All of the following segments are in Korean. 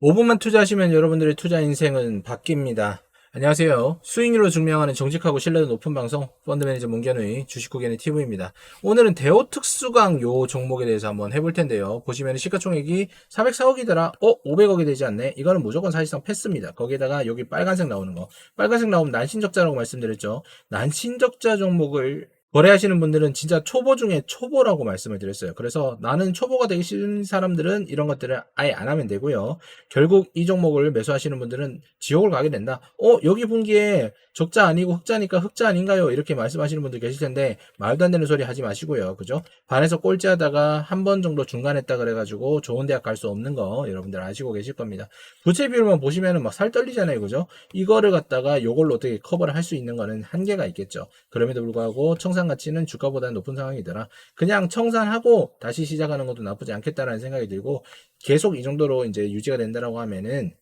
5분만 투자하시면 여러분들의 투자 인생은 바뀝니다. 안녕하세요. 수익률로 증명하는 정직하고 신뢰도 높은 방송 펀드 매니저 문견의 주식구견의 TV입니다. 오늘은 대호 특수강 요 종목에 대해서 한번 해볼 텐데요. 보시면 시가총액이 404억이더라. 어? 500억이 되지 않네? 이거는 무조건 사실상 패스입니다. 거기에다가 여기 빨간색 나오는 거. 빨간색 나오면 난신적자라고 말씀드렸죠. 난신적자 종목을 거래하시는 분들은 진짜 초보 중에 초보라고 말씀을 드렸어요. 그래서 나는 초보가 되기 싫은 사람들은 이런 것들을 아예 안 하면 되고요. 결국 이 종목을 매수하시는 분들은 지옥을 가게 된다. 어, 여기 분기에 적자 아니고 흑자니까 흑자 아닌가요? 이렇게 말씀하시는 분들 계실 텐데 말도 안 되는 소리 하지 마시고요. 그죠? 반에서 꼴찌하다가 한 번 정도 중간했다 그래가지고 좋은 대학 갈 수 없는 거 여러분들 아시고 계실 겁니다. 부채 비율만 보시면은 막 살 떨리잖아요. 그죠? 이거를 갖다가 요걸로 어떻게 커버를 할 수 있는 거는 한계가 있겠죠. 그럼에도 불구하고 청산 가치는 주가보다 높은 상황이더라. 그냥 청산하고 다시 시작하는 것도 나쁘지 않겠다라는 생각이 들고 계속 이 정도로 이제 유지가 된다라고 하면은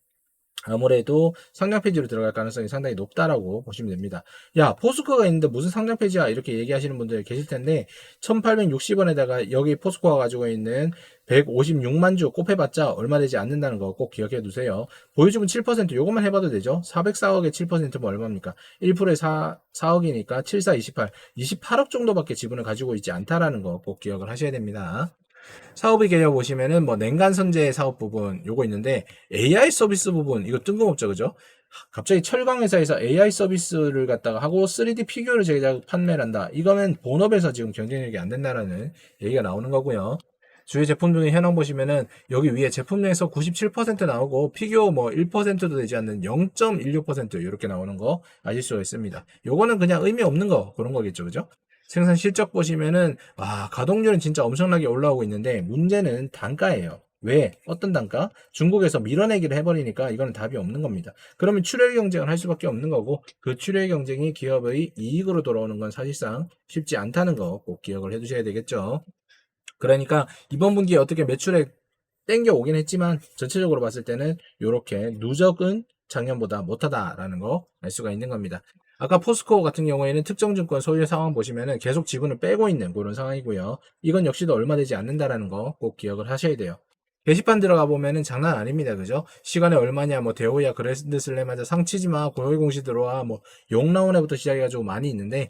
아무래도 상장 폐지로 들어갈 가능성이 상당히 높다라고 보시면 됩니다. 야, 포스코가 있는데 무슨 상장 폐지야? 이렇게 얘기하시는 분들 계실 텐데 1860원에다가 여기 포스코가 가지고 있는 156만 주 곱해봤자 얼마 되지 않는다는 거 꼭 기억해 두세요. 보유주분 7% 요것만 해봐도 되죠. 404억에 7%면 얼마입니까? 1%에 4, 4억이니까 7, 4, 28, 28억 정도밖에 지분을 가지고 있지 않다라는 거 꼭 기억을 하셔야 됩니다. 사업의 개념 보시면은 뭐 냉간 선제 사업 부분 요거 있는데 AI 서비스 부분 이거 뜬금없죠 그죠? 갑자기 철강 회사에서 AI 서비스를 갖다가 하고 3D 피규어를 제작 판매를 한다. 이거는 본업에서 지금 경쟁력이 안 된다라는 얘기가 나오는 거고요. 주요 제품 중에 현황 보시면은 여기 위에 제품 중에서 97% 나오고 피규어 뭐 1%도 되지 않는 0.16% 이렇게 나오는 거 아실 수가 있습니다. 요거는 그냥 의미 없는 거 그런 거겠죠, 그죠? 생산 실적 보시면은 와 가동률은 진짜 엄청나게 올라오고 있는데 문제는 단가예요. 왜? 어떤 단가? 중국에서 밀어내기를 해버리니까 이거는 답이 없는 겁니다. 그러면 출혈 경쟁을 할 수밖에 없는 거고 그 출혈 경쟁이 기업의 이익으로 돌아오는 건 사실상 쉽지 않다는 거 꼭 기억을 해두셔야 되겠죠. 그러니까 이번 분기에 어떻게 매출액 땡겨 오긴 했지만 전체적으로 봤을 때는 이렇게 누적은 작년보다 못하다라는 거 알 수가 있는 겁니다. 아까 포스코 같은 경우에는 특정 증권 소유 상황 보시면은 계속 지분을 빼고 있는 그런 상황이고요. 이건 역시도 얼마 되지 않는다라는 거 꼭 기억을 하셔야 돼요. 게시판 들어가 보면은 장난 아닙니다. 그죠? 시간에 얼마냐, 뭐, 대호야, 그랜드 슬램 하자, 상치지마, 고용의 공시 들어와, 뭐, 애부터 시작해가지고 많이 있는데,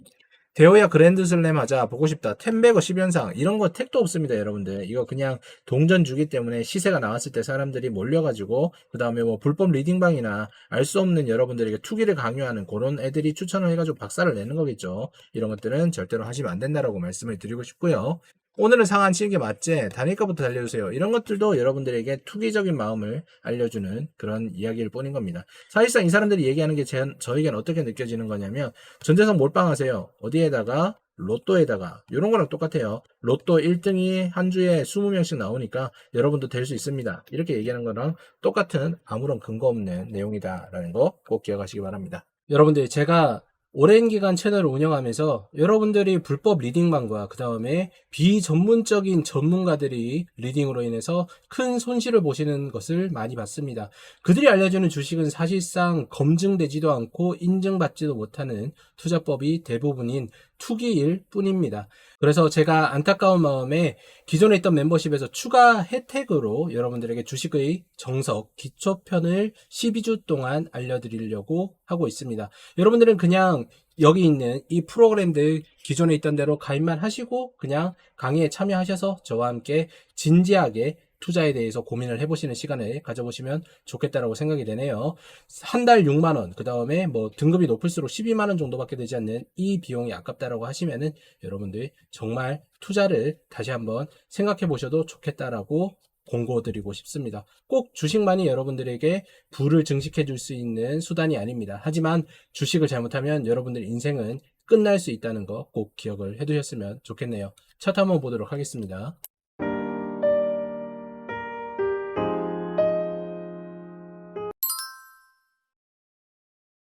대호야 그랜드 슬램 하자 보고 싶다. 템베거 10연상. 이런 거 택도 없습니다 여러분들. 이거 그냥 동전 주기 때문에 시세가 나왔을 때 사람들이 몰려가지고 그 다음에 뭐 불법 리딩방이나 알 수 없는 여러분들에게 투기를 강요하는 그런 애들이 추천을 해가지고 박살을 내는 거겠죠. 이런 것들은 절대로 하시면 안 된다라고 말씀을 드리고 싶고요 오늘은 상한 치는 게 맞지? 단일가부터 달려주세요. 이런 것들도 여러분들에게 투기적인 마음을 알려주는 그런 이야기일 뿐인 겁니다. 사실상 이 사람들이 얘기하는 게 제, 저에겐 어떻게 느껴지는 거냐면 전재산 몰빵하세요. 어디에다가? 로또에다가. 이런 거랑 똑같아요. 로또 1등이 한 주에 20명씩 나오니까 여러분도 될 수 있습니다. 이렇게 얘기하는 거랑 똑같은 아무런 근거 없는 내용이다라는 거 꼭 기억하시기 바랍니다. 여러분들 제가 오랜 기간 채널을 운영하면서 여러분들이 불법 리딩방과 그 다음에 비전문적인 전문가들이 리딩으로 인해서 큰 손실을 보시는 것을 많이 봤습니다. 그들이 알려주는 주식은 사실상 검증되지도 않고 인증받지도 못하는 투자법이 대부분인 투기일 뿐입니다. 그래서 제가 안타까운 마음에 기존에 있던 멤버십에서 추가 혜택으로 여러분들에게 주식의 정석, 기초편을 12주 동안 알려드리려고 하고 있습니다. 여러분들은 그냥 여기 있는 이 프로그램들 기존에 있던 대로 가입만 하시고 그냥 강의에 참여하셔서 저와 함께 진지하게 투자에 대해서 고민을 해보시는 시간을 가져보시면 좋겠다라고 생각이 되네요. 한 달 6만 원, 그 다음에 뭐 등급이 높을수록 12만 원 정도밖에 되지 않는 이 비용이 아깝다라고 하시면은 여러분들이 정말 투자를 다시 한번 생각해 보셔도 좋겠다라고 공고드리고 싶습니다. 꼭 주식만이 여러분들에게 부를 증식해 줄 수 있는 수단이 아닙니다. 하지만 주식을 잘못하면 여러분들 인생은 끝날 수 있다는 거 꼭 기억을 해 두셨으면 좋겠네요. 차트 한번 보도록 하겠습니다.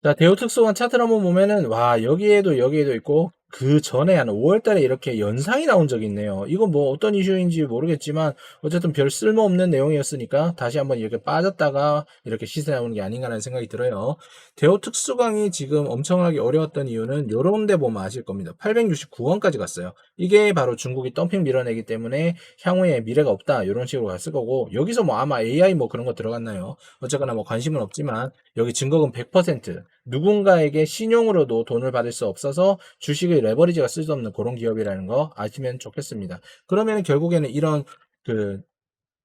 자, 대우 특수원 차트를 한번 보면은, 와, 여기에도 여기에도 있고, 그 전에 한 5월 달에 이렇게 연상이 나온 적이 있네요. 이건 뭐 어떤 이슈인지 모르겠지만 어쨌든 별 쓸모없는 내용이었으니까 다시 한번 이렇게 빠졌다가 이렇게 시세 나오는 게 아닌가라는 생각이 들어요. 대우 특수강이 지금 엄청나게 어려웠던 이유는 요런 데 보면 아실 겁니다. 869원까지 갔어요. 이게 바로 중국이 덤핑 밀어내기 때문에 향후에 미래가 없다 이런 식으로 갔을 거고 여기서 뭐 아마 AI 뭐 그런 거 들어갔나요? 어쨌거나 뭐 관심은 없지만 여기 증거금 100% 누군가에게 신용으로도 돈을 받을 수 없어서 주식의 레버리지가 쓸수 없는 그런 기업이라는 거 아시면 좋겠습니다. 그러면 결국에는 이런 그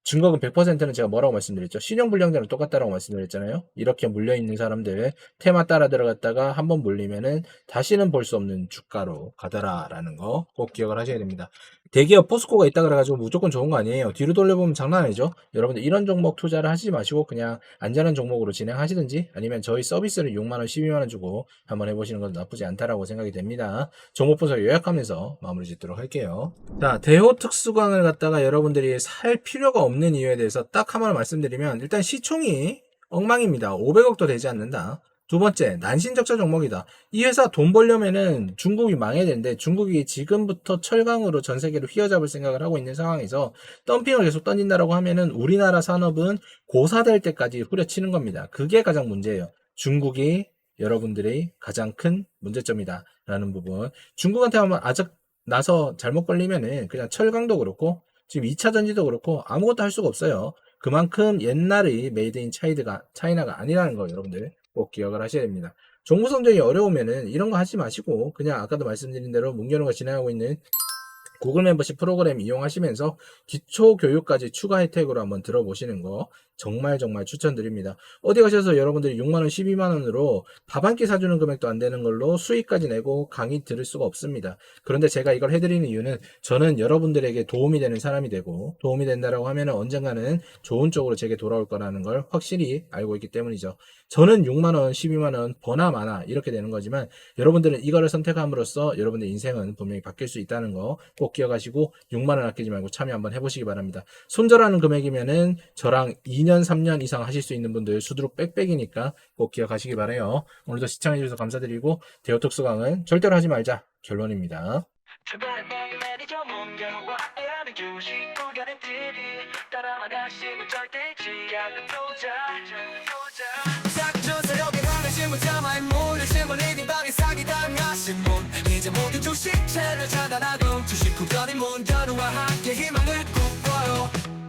증거금 100%는 제가 뭐라고 말씀드렸죠? 신용불량자는 똑같다라고 말씀드렸잖아요. 이렇게 물려있는 사람들 테마 따라 들어갔다가 한번 물리면은 다시는 볼 수 없는 주가로 가더라라는 거 꼭 기억을 하셔야 됩니다. 대기업 포스코가 있다 그래가지고 무조건 좋은 거 아니에요. 뒤로 돌려보면 장난 아니죠. 여러분들 이런 종목 투자를 하시지 마시고 그냥 안전한 종목으로 진행하시든지 아니면 저희 서비스를 6만원, 12만원 주고 한번 해보시는 건 나쁘지 않다라고 생각이 됩니다. 종목 분석 요약하면서 마무리 짓도록 할게요. 자, 대호 특수광을 갖다가 여러분들이 살 필요가 없는 이유에 대해서 딱 한 번 말씀드리면 일단 시총이 엉망입니다. 500억도 되지 않는다. 두 번째, 난신적자 종목이다. 이 회사 돈 벌려면은 중국이 망해야 되는데 중국이 지금부터 철강으로 전 세계로 휘어잡을 생각을 하고 있는 상황에서 덤핑을 계속 던진다라고 하면은 우리나라 산업은 고사될 때까지 후려치는 겁니다. 그게 가장 문제예요. 중국이 여러분들의 가장 큰 문제점이다. 라는 부분. 중국한테 한번 아적 나서 잘못 걸리면은 그냥 철강도 그렇고 지금 2차 전지도 그렇고 아무것도 할 수가 없어요. 그만큼 옛날의 메이드 인 차이드가 차이나가 아니라는 거 여러분들 꼭 기억을 하셔야 됩니다. 정보 선정이 어려우면은 이런 거 하지 마시고 그냥 아까도 말씀드린 대로 문경호가 진행하고 있는 구글 멤버십 프로그램 이용하시면서 기초 교육까지 추가 혜택으로 한번 들어보시는 거 정말 정말 추천드립니다. 어디 가셔서 여러분들이 6만원, 12만원으로 밥 한 끼 사주는 금액도 안 되는 걸로 수익까지 내고 강의 들을 수가 없습니다. 그런데 제가 이걸 해드리는 이유는 저는 여러분들에게 도움이 되는 사람이 되고 도움이 된다라고 하면 언젠가는 좋은 쪽으로 제게 돌아올 거라는 걸 확실히 알고 있기 때문이죠. 저는 6만원, 12만원 버나 마나 이렇게 되는 거지만 여러분들은 이거를 선택함으로써 여러분의 인생은 분명히 바뀔 수 있다는 거 꼭 기억하시고 6만원 아끼지 말고 참여 한번 해보시기 바랍니다. 손절하는 금액이면은 저랑 2년, 3년 이상 하실 수 있는 분들 수두룩 빽빽이니까 꼭 기억하시기 바래요. 오늘도 시청해주셔서 감사드리고 대호특수 강은 절대로 하지 말자 결론입니다. 이제 모두 주식채를 차단하고 주식 구간의 문경과 함께 희망을 꿈꿔요